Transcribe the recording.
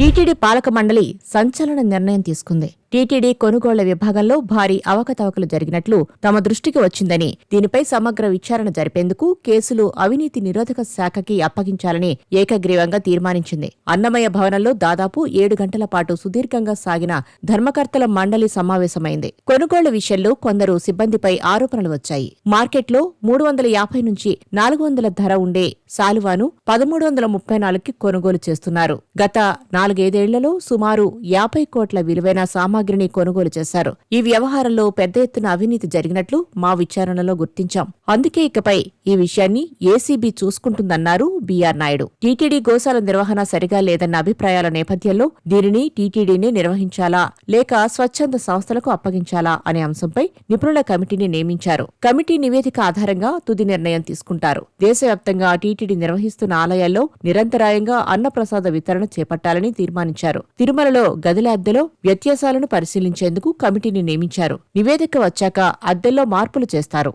TTD పాలక మండలి సంచలన నిర్ణయం తీసుకుంది. టీటీడీ కొనుగోళ్ళ విభాగంలో భారీ అవకతవకలు జరిగినట్లు తమ దృష్టికి వచ్చిందని దీనిపై సమగ్ర విచారణ జరిపేందుకు కేసులు అవినీతి నిరోధక శాఖకి అప్పగించాలని ఏకగ్రీవంగా తీర్మానించింది. అన్నమయ్య భవనంలో దాదాపు ఏడు గంటల పాటు సుదీర్ఘంగా సాగిన ధర్మకర్తల మండలి సమావేశమైంది. కొనుగోళ్ళ విషయంలో కొందరు సిబ్బందిపై ఆరోపణలు వచ్చాయి. మార్కెట్లో మూడు వందల యాభై నుంచి నాలుగు వందల ధర ఉండే సాలువాను పదమూడు వందల ముప్పై నాలుగుకి కొనుగోలు చేస్తున్నారు. గత నాలుగైదేళ్ళలో సుమారు యాభై కోట్ల విలువైన సామాగ్రిని కొనుగోలు చేశారు. ఈ వ్యవహారంలో పెద్ద ఎత్తున అవినీతి జరిగినట్లు మా విచారణలో గుర్తించాం. అందుకే ఇకపై ఈ విషయాన్ని ఏసీబీ చూసుకుంటుందన్నారు బీఆర్ నాయుడు. టీటీడీ గోశాల నిర్వహణ సరిగా లేదన్న అభిప్రాయాల నేపథ్యంలో దీనిని టీటీడీనే నిర్వహించాలా? లేక స్వచ్ఛంద సంస్థలకు అప్పగించాలా? అనే అంశంపై నిపుణుల కమిటీని నియమించారు. కమిటీ నివేదిక ఆధారంగా తుది నిర్ణయం తీసుకుంటారు. దేశవ్యాప్తంగా టీటీడీ నిర్వహిస్తున్న ఆలయాల్లో నిరంతరాయంగా అన్నప్రసాద వితరణ చేపట్టాలని తీర్మానించారు. తిరుమలలో గదుల అద్దెలో వ్యత్యాసాలను పరిశీలించేందుకు కమిటీని నియమించారు. నివేదిక వచ్చాక అద్దెల్లో మార్పులు చేస్తారు.